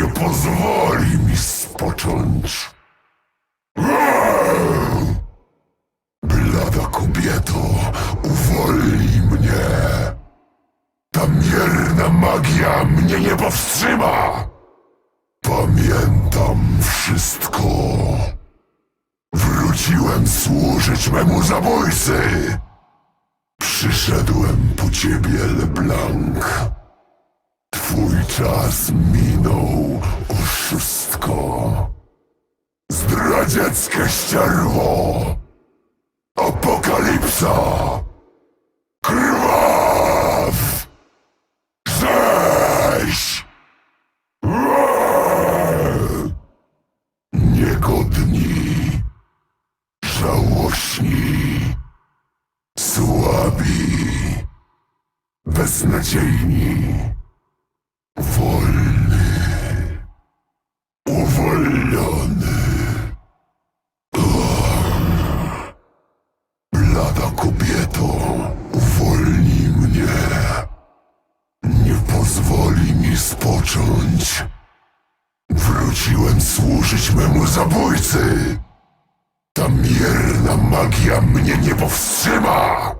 nie pozwoli mi spocząć. Blada kobieto, uwolnij mnie. Ta mierna magia mnie nie powstrzyma. Pamiętam wszystko. Wróciłem służyć memu zabójcy. Przyszedłem po ciebie, LeBlanc. Czas minął, oszustko. Zdradzieckie ścierwo. Apokalipsa. Krwaw. Rzeź. Niegodni. Żałośni. Słabi. Beznadziejni. Kobieto, uwolnij mnie. Nie pozwoli mi spocząć. Wróciłem służyć memu zabójcy. Ta mierna magia mnie nie powstrzyma.